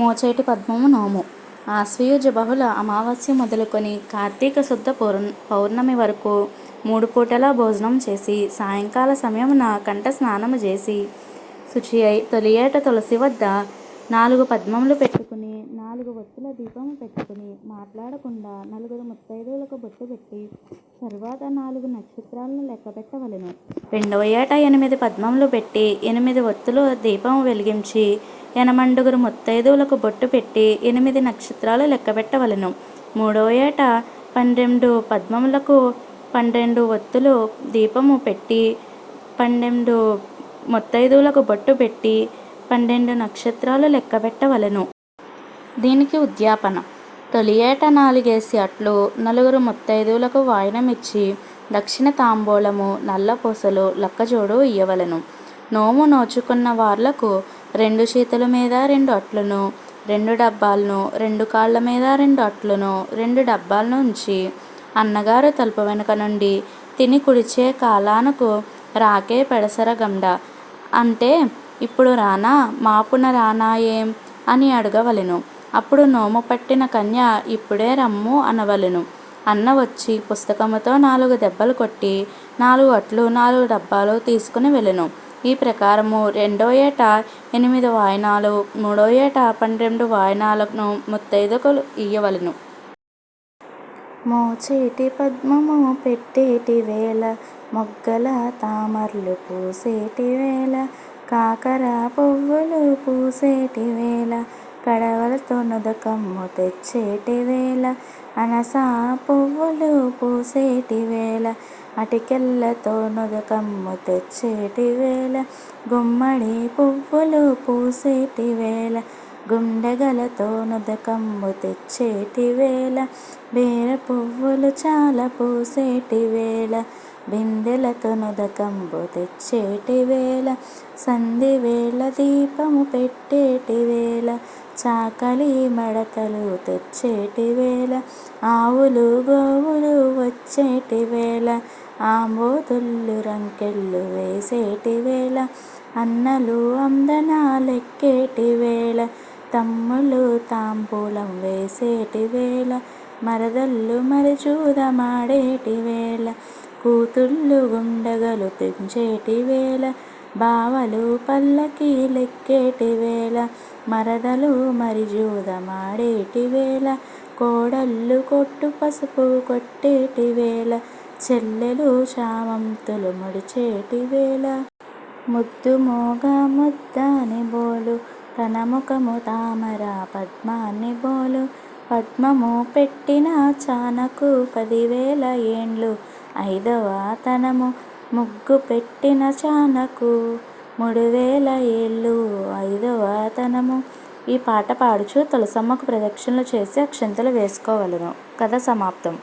మోచేటి పద్మము నోము. ఆశ్వయుజ బహుళ అమావాస్య మొదలుకొని కార్తీక శుద్ధ పౌర్ పౌర్ణమి వరకు మూడు పూటలా భోజనం చేసి సాయంకాల సమయమున కంఠ స్నానము చేసి శుచి అయి తొలి ఏట తులసి వద్ద నాలుగు పద్మములు పెట్టుకుని నాలుగు దీపము పెట్టుకుని మాట్లాడకుండా నలుగురు ముత్తైదువులకు బొట్టు పెట్టి తరువాత నాలుగు నక్షత్రాలను లెక్కపెట్టవలెను. రెండవ ఏట ఎనిమిది పద్మములు పెట్టి ఎనిమిది ఒత్తులు దీపం వెలిగించి ఎనమండుగురు ముత్తైదువులకు బొట్టు పెట్టి ఎనిమిది నక్షత్రాలు లెక్క పెట్టవలెను మూడవ ఏట పన్నెండు పద్మములకు పన్నెండు ఒత్తులు దీపము పెట్టి పన్నెండు ముత్తైదువులకు బొట్టు పెట్టి పన్నెండు నక్షత్రాలు లెక్కపెట్టవలెను. దీనికి ఉద్యాపన. తొలి ఏట నాలుగేసి అట్లు నలుగురు ముత్తైదువులకు వాయినమిచ్చి దక్షిణ తాంబూలము నల్లపూసలు లక్కజోడు ఇయ్యవలెను. నోము నోచుకున్న వార్లకు రెండు చేతుల మీద రెండు అట్లను రెండు డబ్బాలను రెండు కాళ్ళ మీద రెండు అట్లను రెండు డబ్బాలను ఉంచి అన్నగారు తలుపు వెనుక నుండి తిని కుడిచే కాలానకు రాకే పెడసర గండ. అంటే ఇప్పుడు రానా? మాపున రానా ఏం అని అడగవలెను. అప్పుడు నోము పట్టిన కన్య ఇప్పుడే రమ్ము అనవలెను. అన్న వచ్చి పుస్తకముతో నాలుగు దెబ్బలు కొట్టి నాలుగు అట్లు నాలుగు డబ్బాలు తీసుకుని వెళ్ళెను. ఈ ప్రకారము రెండో ఏట ఎనిమిది వాయనాలు మూడో ఏట పన్నెండు వాయనాలను ముత్తైదుకలు ఇయ్యవలను. మోచేటి పద్మము పెట్టేటి వేళ మొగ్గల తామర్లు పూసేటి వేళ కాకర పువ్వులు పూసేటి వేళ కడవలతో నుదకమ్ము తెచ్చేటి వేళ అనస పువ్వులు పూసేటి వేళ అటికెళ్ళతో నుదకమ్ము తెచ్చేటి వేళ గుమ్మడి పువ్వులు పూసేటి వేళ గుండెగలతో నుదకమ్ము తెచ్చేటి వేళ బీర పువ్వులు చాలా పూసేటి వేళ బిందెలతో నుదకంబు తెచ్చేటి వేళ సంధి వేళ దీపము పెట్టేటి వేళ చాకలి మడతలు తెచ్చేటి వేళ ఆవులు గోవులు వచ్చేటి వేళ ఆంబోతుళ్ళు రంకెళ్ళు వేసేటి వేళ అన్నలు అందనాలెక్కేటి వేళ తమ్ములు తాంబూలం వేసేటి వేళ మరదళ్ళు మరచూదమాడేటి వేళ కూతుళ్ళు గుండగలు తెంచేటి వేళ బావలు పల్లకి లెక్కేటి వేళ మరదలు మరిజూదమాడేటి వేళ కోడళ్ళు కొట్టు పసుపు కొట్టేటి వేళ చెల్లెలు చామంతులు ముడిచేటి వేళ. ముద్దు మోగ ముద్దాని బోలు తన ముఖము తామర పద్మాన్ని బోలు పద్మము పెట్టిన చానకు పదివేల ఏండ్లు ఐదవ తనము ముగ్గు పెట్టిన చానకు మూడు వేల ఏళ్ళు. ఐదవ తనము ఈ పాట పాడుచు తులసమ్మకు ప్రదక్షిణలు చేసి అక్షింతలు వేసుకోవలెను. కథ సమాప్తం.